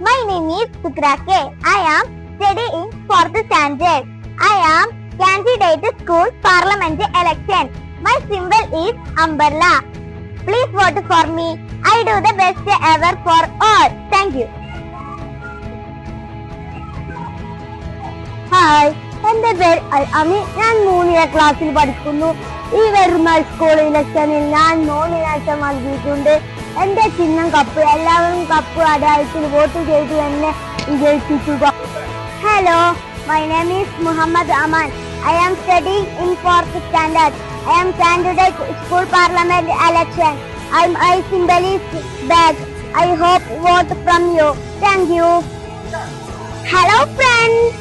My name is Sukrake. I am studying for the standard. I am candidate school parliament election. My symbol is umbrella. Please vote for me. I do the best ever for all. Thank you. Hi എന്റെ പേര് അൽ അമി ഞാൻ മൂന്നിലെ ക്ലാസ്സിൽ പഠിക്കുന്നു ഈ വരുന്ന school ഇലക്ഷനിൽ ഞാൻ നോമിനേഷൻ നൽകിയിട്ടുണ്ട് എന്റെ ചിഹ്നം കപ്പ് എല്ലാവരും കപ്പ് അടയാളത്തിൽ വോട്ട് ചെയ്ത് എന്നെ വിജയിപ്പിക്കുക hello my name is Muhammad Aman I am studying in fourth standard I am candidate school parliament election I I symbol is bag I hope vote from you thank you Hello friends,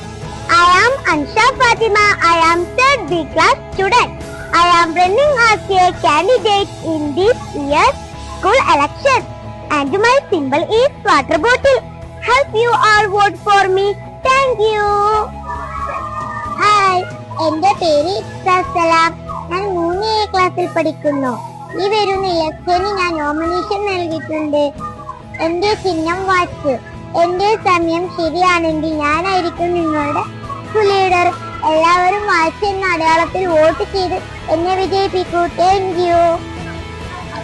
I am Ansha Fatima. I am third B class student. I am running as a candidate in this year's school election. And my symbol is water bottle. Help you all vote for me. Thank you. Hi എന്റെ പേര് സലാം. ഞാൻ മൂന്ന് ക്ലാസ്സിൽ പഠിക്കുന്നു. ഈ വരുന്ന ഇലക്ഷന് ഞാൻ നോമിനേഷൻ നൽകിയിട്ടുണ്ട്. എന്റെ ചിഹ്നം വാച്ച്. എന്റെ സമയം ശരിയാണെങ്കിൽ ഞാനായിരിക്കും നിങ്ങളുടെ ലീഡർ എല്ലാവരും വാച്ച് എന്ന അടയാളത്തിൽ വോട്ട് ചെയ്ത് എന്നെ വിജയിപ്പിക്കൂ. Thank you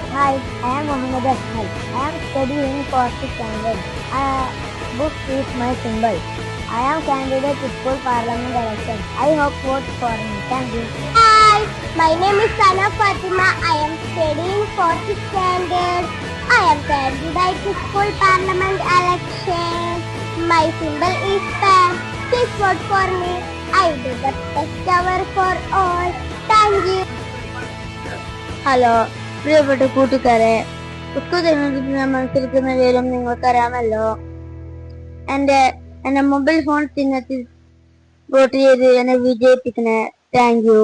Hi, I am Mohammed Ahmed. I am studying for the standard. Uh, book is my symbol. I am candidate to school parliament election. I hope vote for me. Thank you. Hi, my name is Sana Fatima. I am studying for the standard. I am candidate to school parliament election. My symbol is pen. Please vote for me. I do the best ever for all. Thank you. Hello. പ്രിയപ്പെട്ട കൂട്ടുകാരെ ദുഃഖദിനത്തിൽ ഞാൻ മത്സരിക്കുന്ന വിവരം നിങ്ങൾക്കറിയാമല്ലോ എന്റെ എന്റെ mobile phone ചിഹ്നത്തിൽ vote ചെയ്ത് എന്നെ വിജയിപ്പിക്കണേ. Thank you.